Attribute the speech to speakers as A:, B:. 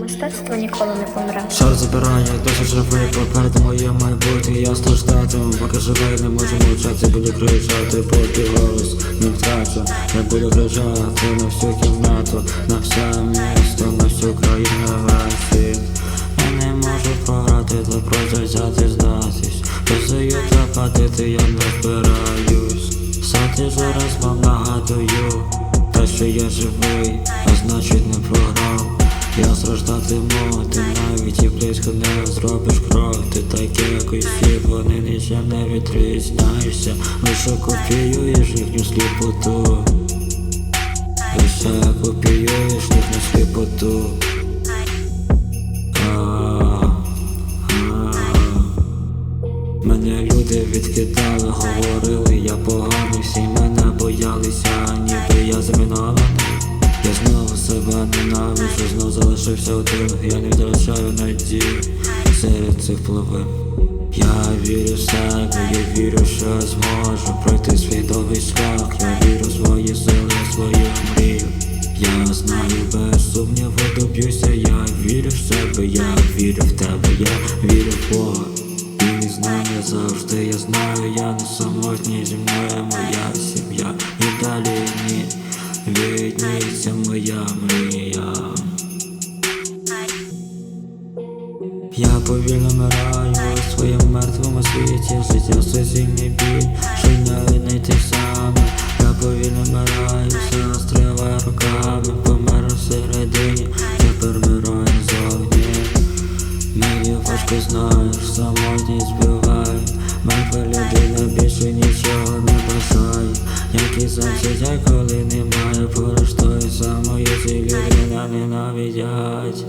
A: Мистецтво ніколи не помре.
B: Шар забирає, досить живий, попереду моє майбутнє, я страждатиму, поки живий, не можу мовчати, буду кричати, поки голос не втрачу, я буду кричати на всю кімнату, на все місто, на всю країну, весь. Я не можу програти, та просто взяти здатись, Розаю та я не впираюсь. Сати зараз вам нагадую, що я живий, а значить не програв. Я страждатиму, ти навіть і близько не зробиш крок Ти так як усі, вони нічим не відрізняєшся Лише копіюєш їхню сліпоту. Лише копіюєш ніби я знову себе ненавиджу, знов залишився один, я не втрачаю надії. Серед цих половин. Я вірю в себе, я вірю, що я зможу пройти свій довгий шлях, я вірю в свої сили, в свою мрію. Я знаю без сумніву доб'юся, я вірю в себе, я вірю в тебе, я вірю в Бога. Він з нами завжди, я знаю, я не самотній зі мною моя сім'я. І далі відніться моя мрія. Я повільно вмираю у своєму мертвому світі, життя суцільний біль, шиняє не тих самих. Я повільно вмираю, все стриває руками, помер всередині, тепер вмираю зовні. Мені важко знаєш, самотність збиває Як і життя, коли немає поруч тої самої ці вона ненавидять